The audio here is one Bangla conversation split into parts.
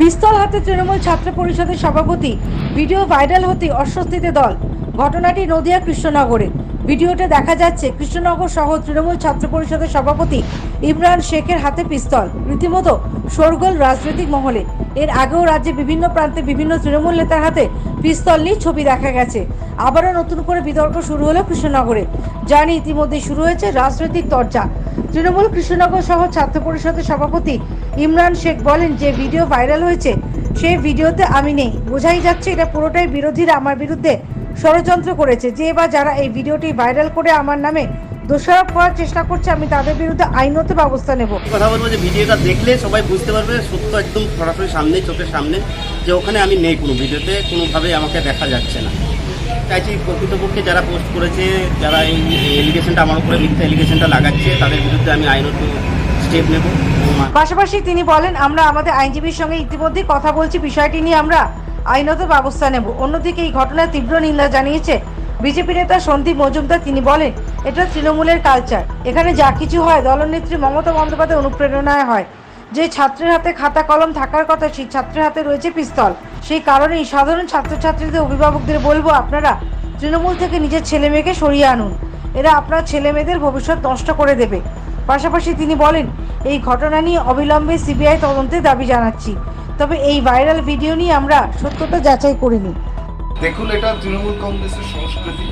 পিস্তল হাতে তৃণমূল ছাত্র পরিষদের সভাপতি, ভিডিও ভাইরাল হতে অস্বস্তিতে দল। ঘটনাটি নদিয়া কৃষ্ণনগরে। ভিডিওতে দেখা যাচ্ছে, কৃষ্ণনগর সহ তৃণমূল ছাত্র পরিষদের সভাপতি ইমরান শেখের হাতে পিস্তল। রীতিমতো শোরগোল রাজনৈতিক মহলে। এর আগেও রাজ্যে বিভিন্ন প্রান্তে বিভিন্ন তৃণমূল নেতার হাতে পিস্তল নিয়ে ছবি দেখা গেছে। আবারও নতুন করে বিতর্ক শুরু হলো কৃষ্ণনগরে। নিয়ে ইতিমধ্যে শুরু হয়েছে রাজনৈতিক চর্চা তৃণমূল কৃষ্ণনগর সহ ছাত্র পরিষদের সভাপতি ইমরান শেখ বলেন, যে ভিডিও ভাইরাল হয়েছে, সেই ভিডিওতে আমি নেই। বোঝাই যাচ্ছে এটা পুরোটাই বিরোধীরা আমার বিরুদ্ধে ষড়যন্ত্র করেছে। যে বা যারা এই ভিডিওটি ভাইরাল করে আমার নামে দোষারোপ করার চেষ্টা করছে, আমি তাদের বিরুদ্ধে আইনত ব্যবস্থা নেব। কথা বলব যে ভিডিওটা দেখলে সবাই বুঝতে পারবে, সত্য একদম সরাসরি সামনে, চোখের সামনে, যে ওখানে আমি নেই কোনো ভিডিওতে কোনোভাবে আমাকে দেখা যাচ্ছে না। চাইছি প্রকৃতপক্ষে যারা পোস্ট করেছে, যারা এই এলিগেশনটা আমার উপরে মিথ্যা এলিগেশনটা লাগাচ্ছে, তাদের বিরুদ্ধে আমি আইনত স্টেপ নেব। পাশাপাশি তিনি বলেন, আমরা আমাদের আইনজীবীর সঙ্গে ইতিমধ্যেই কথা বলছি, বিষয়টি নিয়ে আমরা আইনত ব্যবস্থা নেব। অন্যদিকে এই ঘটনার তীব্র নিন্দা জানিয়েছে বিজেপি নেতা সন্দীপ মজুমদার। তিনি বলেন, এটা তৃণমূলের কালচার। এখানে যা কিছু হয়, দলনেত্রী মমতা বন্দ্যোপাধ্যায় অনুপ্রেরণায় হয়। যে ছাত্রের হাতে খাতা কলম থাকার কথা, সেই ছাত্রের হাতে রয়েছে পিস্তল। সেই কারণেই সাধারণ ছাত্রছাত্রীদের, অভিভাবকদের বলব, আপনারা তৃণমূল থেকে নিজের ছেলে মেয়েকে সরিয়ে আনুন। এরা আপনার ছেলে মেয়েদের ভবিষ্যৎ নষ্ট করে দেবে। পাশাপাশি তিনি বলেন, এই ঘটনা নিয়ে অবিলম্বে সিবিআই তদন্তের দাবি জানাচ্ছি। তবে এই ভাইরাল ভিডিও নিয়ে আমরা সত্যতা যাচাই করিনি। দেখুন, এটা তৃণমূল কংগ্রেসের সংস্কৃতি।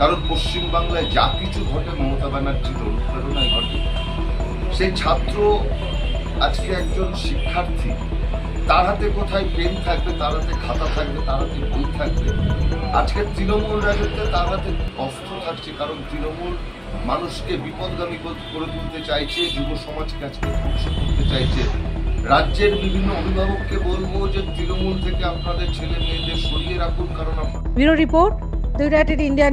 কারণ পশ্চিমবাংলায় যা কিছু ঘটে, মমতা ব্যানার্জির অনুপ্রেরণায় ঘটে। সেই ছাত্র, আজকে একজন শিক্ষার্থী, তার হাতে কোথায় পেন থাকবে, তার হাতে খাতা থাকবে, তার হাতে বই থাকবে? আজকে তৃণমূল রাজত্বে তার হাতে অস্ত্র থাকছে, কারণ তৃণমূল মানুষকে বিপদগামী কর- তুলতে চাইছে, যুব সমাজকে আজকে ধ্বংস করতে চাইছে। রাজ্যের বিভিন্ন অভিভাবককে বলব যে, তৃণমূল থেকে আপনাদের ছেলে মেয়েদের সরিয়ে রাখুন, কারণ আপনার রিপোর্ট ইউনাইটেড ইন্ডিয়া